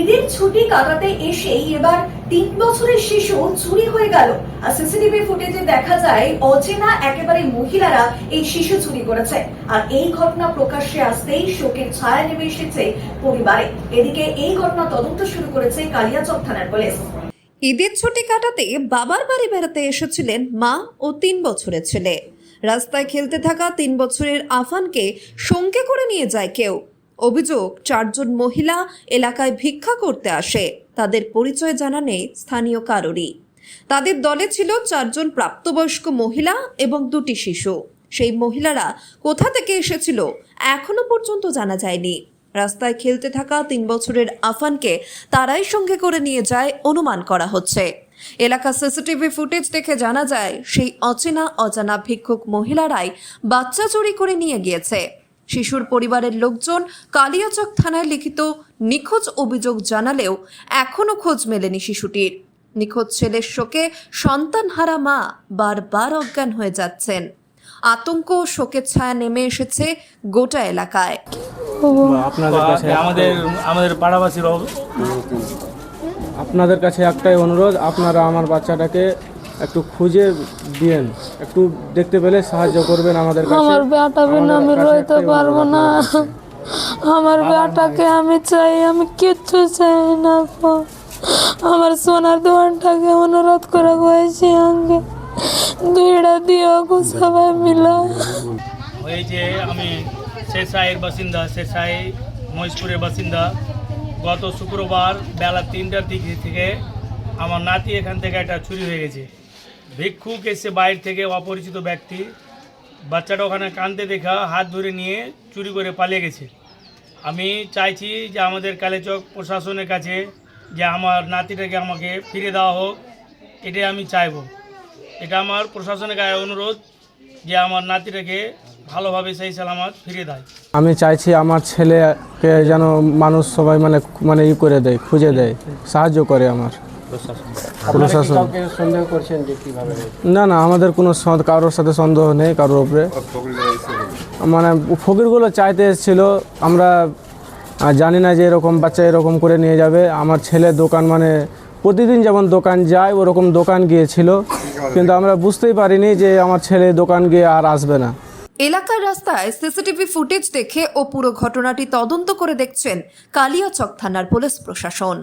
ঈদের ছুটি কাটাতে এসেই এবার তিন বছরের শিশু চুরি হয়ে গেল। আর সিসিটিভি ফুটেজে দেখা যায়, অচেনা একেবারে মহিলারা এই শিশু চুরি করেছে। আর এই ঘটনা প্রকাশ্যে আসতেই শোকের ছায়া নেমে এসেছে পরিবারে। এদিকে এই ঘটনা তদন্ত শুরু করেছে কালিয়াচক থানার পুলিশ। ঈদের ছুটি কাটাতে বাবার বাড়ি বেড়াতে এসেছিলেন মা ও তিন বছরের ছেলে। রাস্তায় খেলতে থাকা তিন বছরের আফানকে সঙ্গে করে নিয়ে যায় কেউ। অভিযোগ, চারজন মহিলা এলাকায় ভিক্ষা করতে আসে। তাদের পরিচয় জানা নেই স্থানীয় কারোরই। তাদের দলে ছিল চারজন প্রাপ্তবয়স্ক মহিলা এবং দুটি শিশু। সেই মহিলারা কোথা থেকে এসেছিল এখনও পর্যন্ত জানা যায়নি। রাস্তায় খেলতে থাকা তিন বছরের আফানকে তারাই সঙ্গে করে নিয়ে যায় অনুমান করা হচ্ছে। এলাকা সিসিটিভি ফুটেজ দেখে জানা যায়, সেই অচেনা অজানা ভিক্ষুক মহিলারাই বাচ্চা চুরি করে নিয়ে গিয়েছে। শিশুর পরিবারের লোকজন কালিয়াচক থানায় লিখিত নিখোঁজ অভিযোগ জানালেও এখনও খোঁজ মেলেনি শিশুটির। নিখোঁজ ছেলের শোকে সন্তানহারা মা বারবার অজ্ঞান হয়ে যাচ্ছেন। আতঙ্ক ও শোকের ছায়া নেমে এসেছে গোটা এলাকায়। আপনাদের কাছে আমাদের আমাদের পাড়াবাসীর আপনাদের কাছে একটাই অনুরোধ আপনারা আমার বাচ্চাটাকে একটু খুঁজে দিয়েন একটু দেখতে পেলে সাহায্য করবেন আমাদের আমার বেটা বিনা আমি রইতে পারব না। আমার বেটাকে আমি চাই আমি কিচ্ছু চাই না। আমার সোনার দোকানটাকে অনুরোধ করে হয়েছি আগে দুইটা দিও গো সবাই মিলে। ওই যে আমি শেরশাহের বাসিন্দা শেরশাহী মহেশপুরের বাসিন্দা। গত শুক্রবার বেলা তিনটার দিক থেকে আমার নাতি এখান থেকে একটা চুরি হয়ে গেছে। ভিক্ষুক এসে বাইরে থেকে অপরিচিত ব্যক্তি বাচ্চাটা ওখানে কাঁদতে দেখা হাত ধরে নিয়ে চুরি করে পালিয়ে গেছে। আমি চাইছি যে আমাদের কালেচক প্রশাসনের কাছে যে আমার নাতিটাকে আমাকে ফিরে দেওয়া হোক, এটাই আমি চাইব। এটা আমার প্রশাসনের গায়ে অনুরোধ যে আমার নাতিটাকে ভালোভাবে সেই সালামত ফিরে দেয়। আমি চাইছি আমার ছেলেকে যেন মানুষ সবাই মানে মানে ই করে দেয়, খুঁজে দেয়, সাহায্য করে আমার। প্রশাসন। না না আমাদের কোনো কারোর সাথে সন্দেহ নেই কারোর উপরে। মানে ফকিরগুলো চাইতে এসেছিল আমরা জানি না যে এরকম বাচ্চা এরকম করে নিয়ে যাবে। আমার ছেলে দোকান মানে প্রতিদিন যেমন দোকান যায় ওরকম দোকান গিয়েছিল। কিন্তু আমরা বুঝতেই পারিনি যে আমার ছেলে দোকান গিয়ে আর আসবে না। এলাকার রাস্তায় সিসিটিভি ফুটেজ দেখে ও পুরো ঘটনাটি তদন্ত করে দেখছেন কালিয়াচক থানার পুলিশ প্রশাসন।